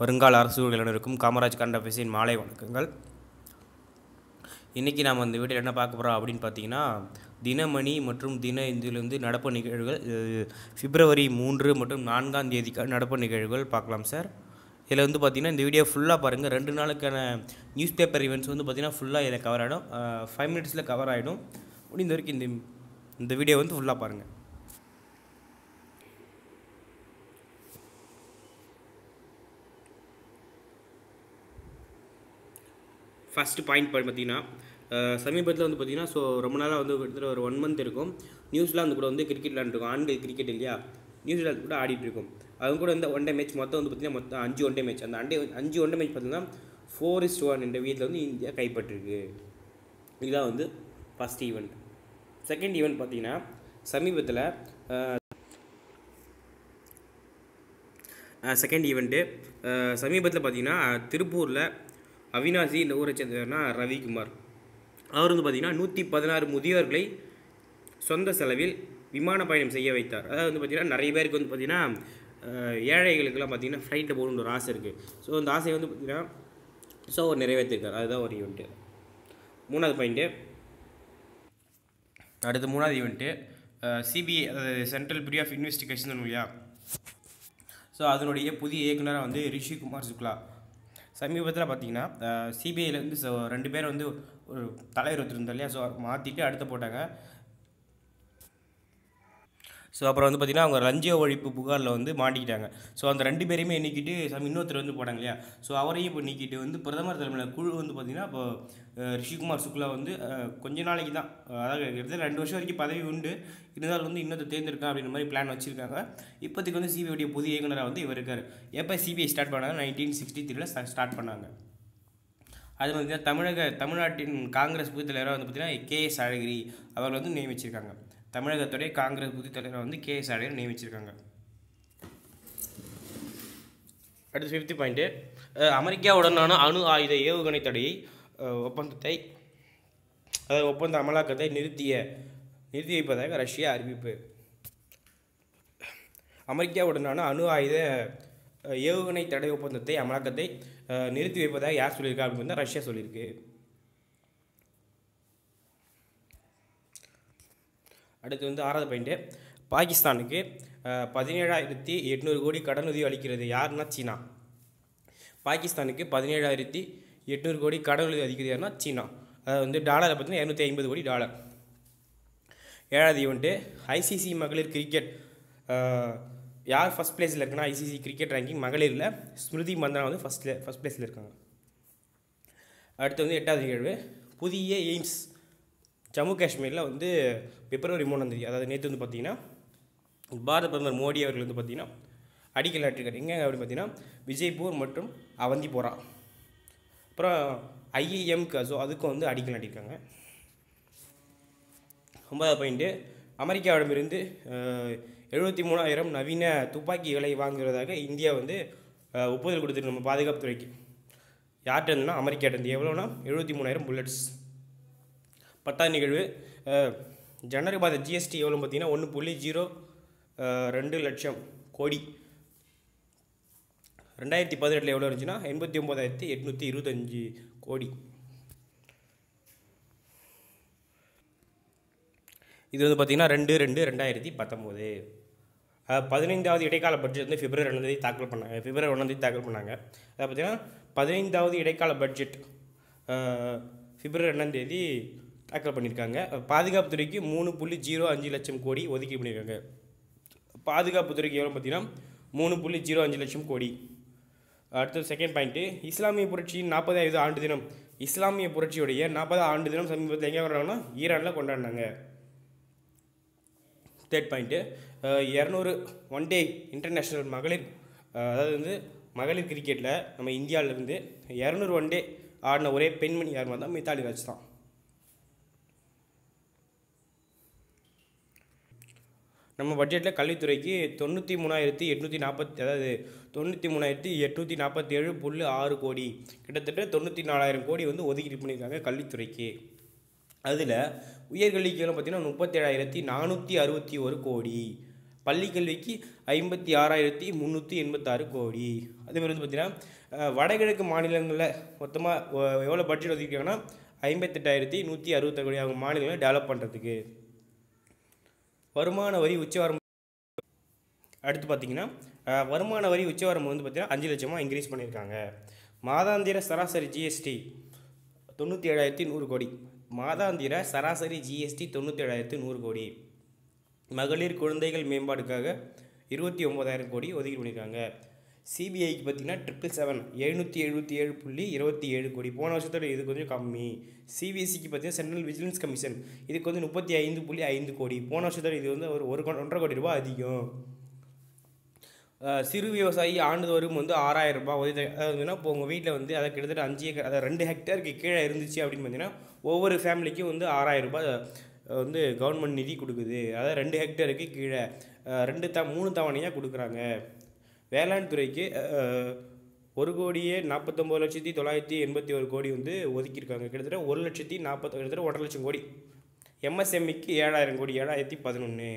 வருங்கால அரசுகள் அனைவருக்கும் காமராஜ் கண்ட மாலை வணக்கங்கள். இன்றைக்கி நாம் அந்த வீட்டில் என்ன பார்க்க போகிறோம் அப்படின்னு பார்த்தீங்கன்னா தினமணி மற்றும் தின இந்தியிலிருந்து நடப்பு நிகழ்வுகள் இது பிப்ரவரி மூன்று மற்றும் நான்காம் தேதிக்கான நடப்பு நிகழ்வுகள் பார்க்கலாம் சார். இதில் வந்து பார்த்தீங்கன்னா இந்த வீடியோ ஃபுல்லாக பாருங்கள் ரெண்டு நாளுக்கான நியூஸ் பேப்பர் ஈவெண்ட்ஸ் வந்து பார்த்தீங்கன்னா ஃபுல்லாக இதில் கவர் ஆகிடும் ஃபைவ் மினிட்ஸில் கவர் ஆகிடும் முடிந்த வரைக்கும் இந்த இந்த வீடியோ வந்து ஃபுல்லாக பாருங்கள் ஃபஸ்ட்டு பாயிண்ட் பார்த்தீங்கன்னா சமீபத்தில் வந்து பார்த்தீங்கன்னா ஸோ ரொம்ப நாளாக வந்து கிட்டத்தட்ட ஒரு ஒன் மந்த் இருக்கும். நியூசிலாந்து கூட வந்து கிரிக்கெட் விளாண்டுருக்கும் ஆண்கள் கிரிக்கெட் இல்லையா? நியூசிலாந்து கூட ஆடிட்டு இருக்கும். அவங்க கூட வந்து ஒன் டே மேட்ச் மொத்தம் வந்து பார்த்தீங்கன்னா மொத்தம் அஞ்சு ஒன் டே மேட்ச் அந்த அண்டே அஞ்சு ஒன் டே மேட்ச் பார்த்தீங்கன்னா ஃபோர் இஸ்ட் ஒன் என்ற வீட்டில் வந்து இந்தியா கைப்பற்றிருக்கு. இதுதான் வந்து ஃபஸ்ட் ஈவெண்ட் செகண்ட் ஈவெண்ட் பார்த்தீங்கன்னா சமீபத்தில் செகண்ட் ஈவெண்ட்டு சமீபத்தில் பார்த்தீங்கன்னா திருப்பூரில் அவினாசி இந்த ஊரை சேர்ந்தவர்னா ரவிக்குமார். அவர் வந்து பார்த்தீங்கன்னா நூற்றி பதினாறு முதியோர்களை சொந்த செலவில் விமான பயணம் செய்ய வைத்தார். அதாவது வந்து பார்த்திங்கன்னா நிறைய பேருக்கு வந்து பார்த்திங்கன்னா ஏழைகளுக்கெல்லாம் பார்த்திங்கன்னா ஃப்ளைட்டில் போகணுன்ற ஒரு ஆசை இருக்குது ஸோ அந்த ஆசையை வந்து பார்த்திங்கன்னா ஸோ அவர் நிறைவேற்றிருக்கார். அதுதான் ஒரு ஈவெண்ட்டு மூணாவது பாயிண்ட்டு அடுத்து மூணாவது ஈவெண்ட்டு சிபிஐ அதாவது சென்ட்ரல் பியூரோ ஆஃப் இன்வெஸ்டிகேஷன் இல்லையா? ஸோ அதனுடைய புதிய இயக்குனராக வந்து ரிஷிகுமார் சுக்லா. சமீபத்தில் பார்த்தீங்கன்னா சிபிஐலேருந்து ஸோ ரெண்டு பேர் வந்து ஒரு தலைவர் ஒருத்தர் இருந்தார் இல்லையா? ஸோ மாற்றிட்டு அடுத்து போட்டாங்க. ஸோ அப்புறம் வந்து பார்த்திங்கன்னா அவங்க லஞ்ச ஒழிப்பு புகாரில் வந்து மாட்டிக்கிட்டாங்க. ஸோ அந்த ரெண்டு பேரையுமே நீக்கிட்டு சம் இன்னொருத்தர் வந்து போனாங்க இல்லையா? ஸோ அவரையும் இப்போ நீக்கிட்டு வந்து பிரதமர் தலைமையில் குழு வந்து பார்த்திங்கன்னா இப்போ ரிஷிகுமார் சுக்லா வந்து கொஞ்ச நாளைக்கு தான் அதாவது கிட்டத்தட்ட ரெண்டு வருஷம் வரைக்கும் பதவி உண்டு. இருந்தாலும் வந்து இன்னொரு தேர்ந்தெடுக்கலாம் அப்படின்ற மாதிரி பிளான் வச்சுருக்காங்க. இப்போதைக்கு வந்து சிபிஐடைய புதிய இயக்குனராக வந்து இவர் இருக்கார். எப்போ சிபிஐ ஸ்டார்ட் பண்ணாங்க? நைன்டீன் சிக்ஸ்டி த்ரீல ஸ்டார்ட் பண்ணாங்க. அது வந்து தமிழக தமிழ்நாட்டின் காங்கிரஸ் புது தலைவராக வந்து பார்த்திங்கன்னா கே எஸ் அழகிரி அவர் வந்து நியமிச்சிருக்காங்க. தமிழகத்துடைய காங்கிரஸ் புதிய தலைவராக வந்து கே எஸ் அழகிரி நியமிச்சிருக்காங்க. அடுத்து ஃபிஃப்த்து பாயிண்ட்டு அமெரிக்காவுடனான அணு ஆயுத ஏவுகணை தடையை ஒப்பந்தத்தை அதாவது ஒப்பந்த அமலாக்கத்தை நிறுத்திய நிறுத்தி வைப்பதாக ரஷ்யா அறிவிப்பு. அமெரிக்காவுடனான அணு ஆயுத ஏவுகணை தடை ஒப்பந்தத்தை அமலாக்கத்தை நிறுத்தி வைப்பதாக யார் சொல்லியிருக்கா அப்படின்னு ரஷ்யா சொல்லியிருக்கு. அடுத்து வந்து ஆறாவது பாயிண்ட்டு பாகிஸ்தானுக்கு பதினேழாயிரத்தி எட்நூறு கோடி கடனுதவி அளிக்கிறது யாருன்னா சீனா. பாகிஸ்தானுக்கு பதினேழாயிரத்தி எட்நூறு கோடி கடனுதவி அளிக்கிறது யாருன்னா சீனா. அதாவது வந்து டாலரை பார்த்தீங்கன்னா இரநூத்தி ஐம்பது கோடி டாலர். ஏழாவது ஈவெண்ட்டு ஐசிசி மகளிர் கிரிக்கெட் யார் ஃபஸ்ட் பிளேஸில் இருக்குன்னா ஐசிசி கிரிக்கெட் ரேங்கிங் மகளிரில் ஸ்மிருதி மந்தனா வந்து ஃபஸ்ட்டில் ஃபஸ்ட் பிளேஸில் இருக்காங்க. அடுத்து வந்து எட்டாவது நிகழ்வு புதிய எய்ம்ஸ். ஜம்மு காஷ்மீரில் வந்து பிப்ரவரி மூணாந்தேதி அதாவது நேற்று வந்து பார்த்திங்கன்னா பாரத பிரதமர் மோடி அவர்கள் வந்து பார்த்திங்கன்னா அடிக்கல் நாட்டிருக்காரு எங்கே அப்படின்னு பார்த்தீங்கன்னா விஜய்பூர் மற்றும் அவந்திபோரா. அப்புறம் ஐஏஎம்க்கு கசோ அதுக்கும் வந்து அடிக்கல் நாட்டியிருக்காங்க. ஒன்பதாவது பாயிண்ட்டு அமெரிக்காவிடமிருந்து எழுபத்தி மூணாயிரம் நவீன துப்பாக்கிகளை வாங்குவதாக இந்தியா வந்து ஒப்புதல் கொடுத்துருக்கு நம்ம பாதுகாப்புத்துறைக்கு. யார்கிட்ட இருந்துன்னா அமெரிக்காட்டேருந்து எவ்வளோனா எழுபத்தி மூணாயிரம் புல்லட்ஸ் பத்தாவது நிகழ்வு. ஜனவரி மாத ஜிஎஸ்டி எவ்வளோ பார்த்தீங்கன்னா ஒன்று புள்ளி ஜீரோ ரெண்டு லட்சம் கோடி. ரெண்டாயிரத்தி பதினெட்டில் எவ்வளோ இருந்துச்சுன்னா எண்பத்தி ஒம்போதாயிரத்தி எட்நூற்றி இருபத்தஞ்சி கோடி. இது வந்து பார்த்திங்கன்னா ரெண்டு ரெண்டு ரெண்டாயிரத்தி பத்தொம்போது பதினைந்தாவது இடைக்கால பட்ஜெட் வந்து பிப்ரவரி ரெண்டாந்தேதி தாக்கல் பண்ணாங்க பிப்ரவரி ஒன்றாந்தேதி தாக்கல் பண்ணாங்க. அதை பார்த்திங்கன்னா பதினைந்தாவது இடைக்கால பட்ஜெட் பிப்ரவரி ரெண்டாந்தேதி தாக்கல் பண்ணியிருக்காங்க பாதுகாப்புத்துறைக்கு மூணு புள்ளி ஜீரோ அஞ்சு லட்சம் கோடி ஒதுக்கீடு பண்ணியிருக்காங்க பாதுகாப்புத்துறைக்கு எவ்வளோ பார்த்தீங்கன்னா மூணு புள்ளி ஜீரோ அஞ்சு லட்சம் கோடி. அடுத்தது செகண்ட் பாயிண்ட்டு இஸ்லாமிய புரட்சியின் நாற்பதாவது ஆண்டு தினம். இஸ்லாமிய புரட்சியுடைய நாற்பதாவது ஆண்டு தினம் சமீபத்தில் எங்கே கொண்டாடினா ஈரானில் கொண்டாடினாங்க. தேர்ட் பாயிண்ட்டு இரநூறு ஒன் டே இன்டர்நேஷ்னல் மகளிர் அதாவது வந்து மகளிர் கிரிக்கெட்டில் நம்ம இந்தியாவிலேருந்து இரநூறு ஒன் டே ஆடின ஒரே பெண்மணி யார்? தான் மித்தாலி ராஜ் தான் நம்ம பட்ஜெட்டில் கல்வித்துறைக்கு தொண்ணூற்றி மூணாயிரத்தி எட்நூற்றி நாற்பத்தி அதாவது தொண்ணூற்றி மூணாயிரத்தி எட்நூற்றி நாற்பத்தி ஏழு புள்ளி ஆறு கோடி. கிட்டத்தட்ட தொண்ணூற்றி நாலாயிரம் கோடி வந்து ஒதுக்கீடு பண்ணியிருக்காங்க கல்வித்துறைக்கு. அதில் உயர்கல்விக்கு பார்த்திங்கன்னா முப்பத்தேழாயிரத்தி நானூற்றி அறுபத்தி ஒரு கோடி. பள்ளி கல்விக்கு ஐம்பத்தி ஆறாயிரத்தி முந்நூற்றி எண்பத்தாறு கோடி. அதேமாதிரி வந்து பார்த்திங்கன்னா வடகிழக்கு மாநிலங்களில் மொத்தமாக எவ்வளோ பட்ஜெட் ஒதுக்கிருக்காங்கன்னா ஐம்பத்தெட்டாயிரத்தி நூற்றி அறுபத்தாறு கோடி அவங்க மாநிலங்களை டெவலப் பண்ணுறதுக்கு வருமான வரி உச்சவரம் அடுத்து பார்த்தீங்கன்னா வருமான வரி உச்சவரம் வந்து பார்த்தீங்கன்னா அஞ்சு லட்சமாக இன்க்ரீஸ் பண்ணியிருக்காங்க. மாதாந்திர சராசரி ஜிஎஸ்டி தொண்ணூற்றி ஏழாயிரத்தி நூறு கோடி. மாதாந்திர சராசரி ஜிஎஸ்டி தொண்ணூற்றி ஏழாயிரத்தி நூறு கோடி. மகளிர் குழந்தைகள் மேம்பாடுக்காக இருபத்தி ஒம்பதாயிரம் கோடி ஒதுக்கீடு பண்ணியிருக்காங்க. சிபிஐக்கு பார்த்திங்கன்னா ட்ரிபிள் செவன் எழுநூற்றி எழுபத்தி ஏழு புள்ளி இருபத்தி ஏழு கோடி. போன வருஷத்தோட இது கொஞ்சம் கம்மி. சிபிஎஸ்சிக்கு பார்த்தீங்கன்னா சென்ட்ரல் விஜிலன்ஸ் கமிஷன் இதுக்கு வந்து முப்பத்தி ஐந்து புள்ளி ஐந்து கோடி. போன வருஷத்தோட இது வந்து ஒரு ஒரு கோ- ஒன்றரை கோடி ரூபாய் அதிகம். சிறு விவசாயி ஆண்டுதோறும் வந்து ஆறாயிரம் ரூபாய் உதவி அதாவதுன்னா இப்போ உங்கள் வீட்டில் வந்து அதை கிட்டத்தட்ட அஞ்சு ஏக்கர் அதை ரெண்டு ஹெக்டேருக்கு கீழே இருந்துச்சு அப்படின்னு பார்த்தீங்கன்னா ஒவ்வொரு ஃபேமிலிக்கும் வந்து ஆறாயிரம் ரூபாய் வந்து கவர்மெண்ட் நிதி கொடுக்குது. அதாவது ரெண்டு ஹெக்டேருக்கு கீழே ரெண்டு த மூணு தவணையாக கொடுக்குறாங்க. வேளாண் துறைக்கு ஒரு கோடியே நாற்பத்தொம்போது லட்சத்தி தொள்ளாயிரத்தி எண்பத்தி ஒரு கோடி வந்து ஒதுக்கியிருக்காங்க. கிட்டத்தட்ட ஒரு லட்சத்தி நாற்பத்தி கிட்டத்தட்ட ஒன்றரை லட்சம் கோடி. எம்எஸ்எம்இக்கு ஏழாயிரம் கோடி ஏழாயிரத்தி பதினொன்று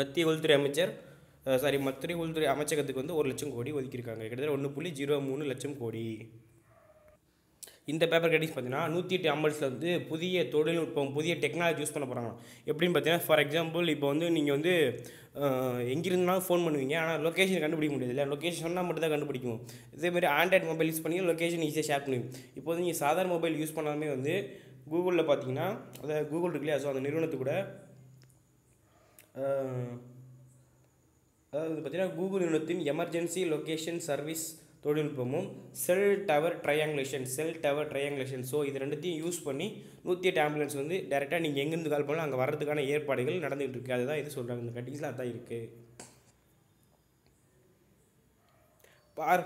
மத்திய உள்துறை அமைச்சர் சாரி மத்திய உள்துறை அமைச்சகத்துக்கு வந்து ஒரு லட்சம் கோடி ஒதுக்கியிருக்காங்க. கிட்டத்தட்ட ஒன்று புள்ளி ஜீரோ மூணு லட்சம் கோடி. இந்த பேப்பர் கட்டிங்ஸ் பார்த்தீங்கன்னா நூற்றி எட்டு அம்பல்ஸில் வந்து புதிய தொழில்நுட்பம் புதிய டெக்னாலஜி யூஸ் பண்ண போகிறாங்க எப்படின்னு பார்த்தீங்கன்னா ஃபார் எக்ஸாம்பிள் இப்போ வந்து நீங்கள் வந்து எங்கிருந்தாலும் ஃபோன் பண்ணுவீங்க. ஆனால் லொக்கேஷன் கண்டுபிடிக்க முடியாது இல்லை லொக்கேஷன் சொன்னால் மட்டும் தான் கண்டுபிடிக்கும். இதேமாதிரி ஆண்ட்ராய்ட் மொபைல் யூஸ் பண்ணி லொக்கேஷன் ஈஸியாக ஷேர் பண்ணுவீங்க. இப்போ வந்து நீங்கள் சாதாரண மொபைல் யூஸ் பண்ணாலுமே வந்து கூகுளில் பார்த்தீங்கன்னா அதாவது கூகுள் இருக்கு இல்லையா? ஸோ அந்த நிறுவனத்து கூட அதாவது பார்த்தீங்கன்னா கூகுள் நிறுவனத்தின் எமர்ஜென்சி லொக்கேஷன் சர்வீஸ் தொழில்நுட்பமும் cell tower triangulation cell tower triangulation so இது ரெண்டுத்தையும் யூஸ் பண்ணி நூற்றி எட்டு ஆம்புலன்ஸ் வந்து டேரெக்டாக நீங்கள் எங்கேருந்து கால் பண்ணலாம் அங்கே வர்றதுக்கான ஏற்பாடுகள் நடந்துகிட்டு இருக்குது அதுதான் இது சொல்கிறாங்க இந்த கட்டிங்ஸில் அதான் இருக்குது பார்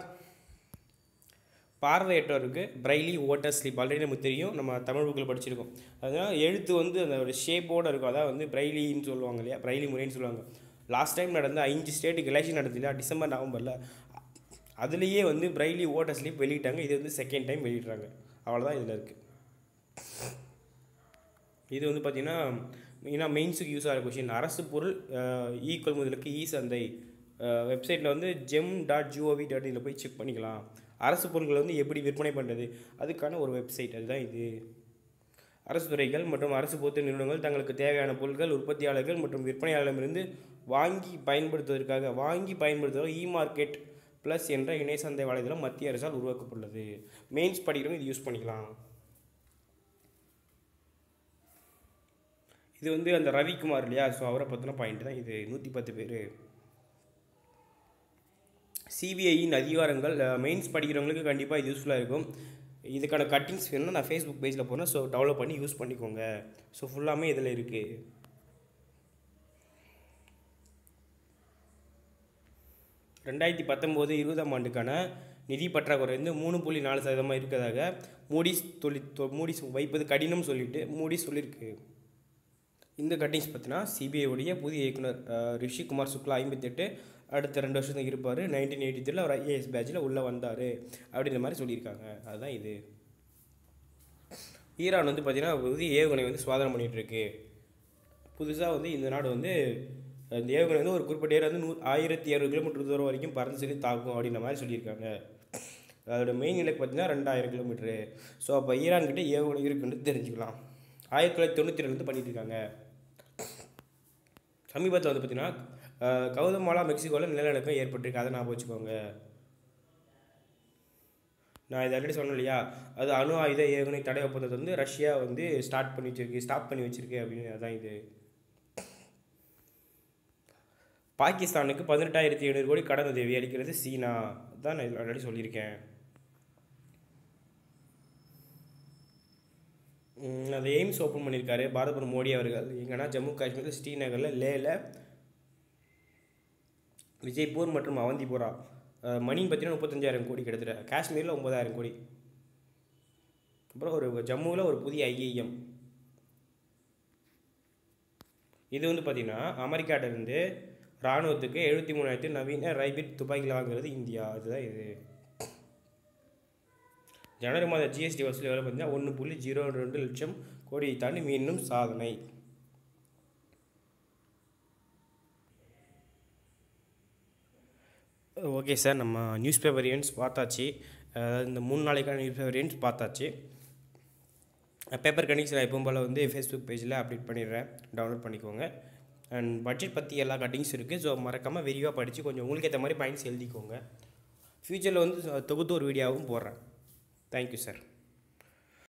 பார்வையற்றவருக்கு பிரைலி ஓட்டர் ஸ்லீப் ஆல்ரெடி நமக்கு தெரியும். நம்ம தமிழ் புக்கில் படிச்சிருக்கோம். அதனால் எழுத்து வந்து அந்த ஒரு ஷேப்போடு இருக்கும். அதான் வந்து பிரைலின்னு சொல்லுவாங்க இல்லையா? பிரைலி முறைன்னு சொல்லுவாங்க. லாஸ்ட் டைம் நடந்த அஞ்சு ஸ்டேட்டுக்கு எலெக்ஷன் நடந்தது இல்லையா? டிசம்பர் நவம்பரில் அதுலேயே வந்து பிரைலி ஓட்டர் ஸ்லீப் வெளியிட்டாங்க. இது வந்து செகண்ட் டைம் வெளியிடுறாங்க. அவ்வளோதான் இதில் இருக்குது இது வந்து பார்த்திங்கன்னா மெயினாக மெயின்ஸுக்கு யூஸ் ஆகிற கொஷின் அரசு பொருள் ஈக்குவல் கொள்முதலுக்கு இ e சந்தை. வெப்சைட்டில் வந்து ஜெம் டாட் ஜிஓவி டாட் இதில் போய் செக் பண்ணிக்கலாம். அரசு பொருட்களை வந்து எப்படி விற்பனை பண்ணுறது அதுக்கான ஒரு வெப்சைட் அதுதான் இது. அரசு துறைகள் மற்றும் அரசு பொது நிறுவனங்கள் தங்களுக்கு தேவையான பொருட்கள் உற்பத்தியாளர்கள் மற்றும் விற்பனையாளர்களிடமிருந்து வாங்கி பயன்படுத்துவதற்காக வாங்கி பயன்படுத்துவதற்கு இ மார்க்கெட் ப்ளஸ் என்ற இணைய சந்தை வலைதளம் மத்திய அரசால் உருவாக்கப்பட்டுள்ளது. மெயின்ஸ் படிக்கிறவங்க இது யூஸ் பண்ணிக்கலாம். இது வந்து அந்த ரவிக்குமார் இல்லையா? ஸோ அவரை பற்றின பாயிண்ட் தான் இது. நூற்றி பத்து பேர். சிபிஐயின் அதிகாரங்கள் மெயின்ஸ் படிக்கிறவங்களுக்கு கண்டிப்பாக இது யூஸ்ஃபுல்லாக இருக்கும். இதுக்கான கட்டிங்ஸ் வேணும்னா நான் ஃபேஸ்புக் பேஜில் போனேன் ஸோ டெவலப் பண்ணி யூஸ் பண்ணிக்கோங்க. ஸோ ஃபுல்லாமே இதில் இருக்குது ரெண்டாயிரத்தி பத்தொம்போது இருபதாம் ஆண்டுக்கான நிதி பற்றாக்குறை வந்து மூணு புள்ளி நாலு சதவீதமாக இருக்கிறதாக மூடிஸ் தொழி தொ- மூடிஸ் வைப்பது கடினம் சொல்லிட்டு மூடிஸ் சொல்லியிருக்கு. இந்த கட்டிங்ஸ் பார்த்தினா சிபிஐ உடைய புதிய இயக்குனர் ரிஷிகுமார் சுக்லா ஐம்பத்தெட்டு அடுத்த ரெண்டு வருஷத்துக்கு இருப்பார். நைன்டீன் எயிட்டி த்ரீல அவர் ஐஏஎஸ் பேட்சில் உள்ளே வந்தார் அப்படின்ற மாதிரி சொல்லியிருக்காங்க. அதுதான் இது. ஈரான் வந்து பார்த்திங்கன்னா புதிய ஏவுகணை வந்து சுவாதனம் பண்ணிகிட்ருக்கு புதுசாக வந்து இந்த நாடு வந்து இந்த ஏவுகணை வந்து ஒரு குறிப்பிட்ட ஏரியா வந்து நூ ஆயிரத்தி இரநூறு கிலோமீட்டர் தூரம் வரைக்கும் பறந்து சொல்லி தாக்கும் அப்படின்ற மாதிரி சொல்லியிருக்காங்க. அதோட மெயின் இலக்கு பார்த்தீங்கன்னா ரெண்டாயிரம் கிலோமீட்டரு ஸோ அப்போ ஈரான்கிட்ட ஏவுகணை இருக்குன்னு தெரிஞ்சுக்கலாம். ஆயிரத்தி தொள்ளாயிரத்தி தொண்ணூற்றி ரெண்டு பண்ணிட்டு இருக்காங்க. சமீபத்தில் வந்து பார்த்தீங்கன்னா கௌதமாலா மெக்சிகோவில் நிலநடுக்கம் ஏற்பட்டிருக்கு. அதை நான் வச்சுக்கோங்க. நான் இதை ஆல்ரெடி சொன்னேன் இல்லையா? அது அணு ஆயுத ஏவுகணை தடை ஒப்பந்தத்தை வந்து ரஷ்யா வந்து ஸ்டார்ட் பண்ணி வச்சிருக்கு ஸ்டாப் பண்ணி வச்சிருக்கு அப்படின்னு அதான் இது. பாகிஸ்தானுக்கு பதினெட்டாயிரத்தி எழுநூறு கோடி கடன் உதவி அளிக்கிறது சீனா. தான் நான் ஆல்ரெடி சொல்லியிருக்கேன். அந்த அது எய்ம்ஸ் ஓப்பன் பண்ணியிருக்காரு பாரத பிரதமர் மோடி அவர்கள். எங்கன்னா ஜம்மு காஷ்மீர் ஸ்ரீநகரில் லேல விஜய்பூர் மற்றும் அவந்திபுரா. மணி பார்த்தீங்கன்னா முப்பத்தஞ்சாயிரம் கோடி கிட்டத்தட்ட. காஷ்மீரில் ஒம்பதாயிரம் கோடி. அப்புறம் ஒரு ஜம்முவில் ஒரு புதிய ஐஏஎம் இது வந்து பார்த்திங்கன்னா அமெரிக்காட்டிலேருந்து இராணுவத்துக்கு எழுபத்தி மூணாயிரத்தி நவீன ரைபிட் துப்பாக்கியில் வாங்குறது இந்தியா. அதுதான் இது. ஜனவரி மாத ஜிஎஸ்டி வசூல் எவ்வளோ பார்த்தீங்கன்னா ஒன்று புள்ளி ஜீரோ ரெண்டு லட்சம் கோடியை தாண்டி மீண்டும் சாதனை. ஓகே சார் நம்ம நியூஸ் பேப்பர் ஈவெண்ட்ஸ் பார்த்தாச்சு. அதாவது இந்த மூணு நாளைக்கான நியூஸ் பேப்பர் ஈவெண்ட்ஸ் பார்த்தாச்சு. பேப்பர் கணிக்ஸ் நான் எப்பவும் போல் வந்து ஃபேஸ்புக் பேஜில் அப்டேட் பண்ணிடுறேன். டவுன்லோட் பண்ணிக்கோங்க. அண்ட் பட்ஜெட் பற்றி எல்லா கட்டிங்ஸ் இருக்குது ஸோ மறக்காமல் விரிவாக படித்து கொஞ்சம் உங்களுக்கு ஏற்ற மாதிரி பாயிண்ட்ஸ் எழுதிக்கோங்க ஃப்யூச்சரில் வந்து தொகுத்து ஒரு வீடியோவும் போடுறேன். Thank you sir